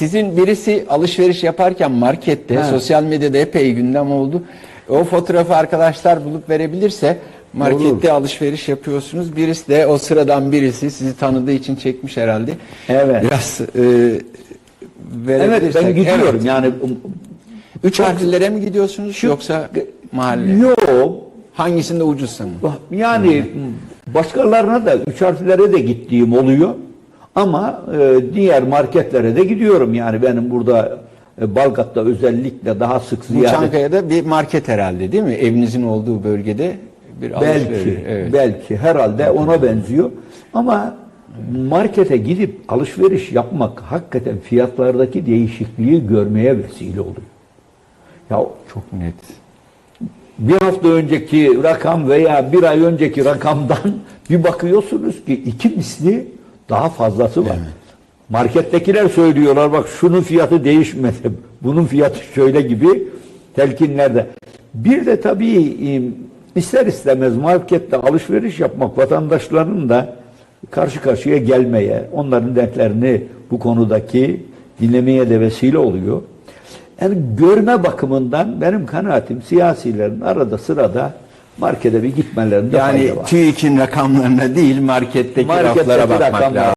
Sizin birisi alışveriş yaparken markette, Ha. sosyal medyada epey gündem oldu. O fotoğrafı arkadaşlar bulup verebilir markette alışveriş yapıyorsunuz. Birisi de o sıradan birisi sizi tanıdığı için çekmiş herhalde. Evet. Biraz e, Evet verebilirsek. ben gidiyorum Evet. yani Üç harflilere mi gidiyorsunuz yoksa mahalle? yok Hangisinde ucuzsa mı? yani başkalarına da üç harflere de gittiğim oluyor ama e, diğer marketlere de gidiyorum yani benim burada e, Balgat'ta özellikle daha sık Bu ziyaret Çankaya'da bir market herhalde değil mi? Evinizin olduğu bölgede bir belki Evet. belki herhalde ona benziyor ama markete gidip alışveriş yapmak hakikaten fiyatlardaki değişikliği görmeye vesile oluyor. Ya Çok net. bir hafta önceki rakam veya bir ay önceki rakamdan bir bakıyorsunuz ki iki misli daha fazlası var. Markettekiler söylüyorlar bak şunun fiyatı değişmedi, bunun fiyatı şöyle gibi telkinlerde. Bir de tabii ister istemez markette alışveriş yapmak vatandaşların da karşı karşıya gelmeye, onların dertlerini bu konudaki dinlemeye de vesile oluyor. Yani görme bakımından benim kanaatim siyasilerin arada sırada markete bir gitmelerinde Yani fayda var. TÜİK'in rakamlarına değil marketteki Marketteki raflara bakmak rakamlara lazım.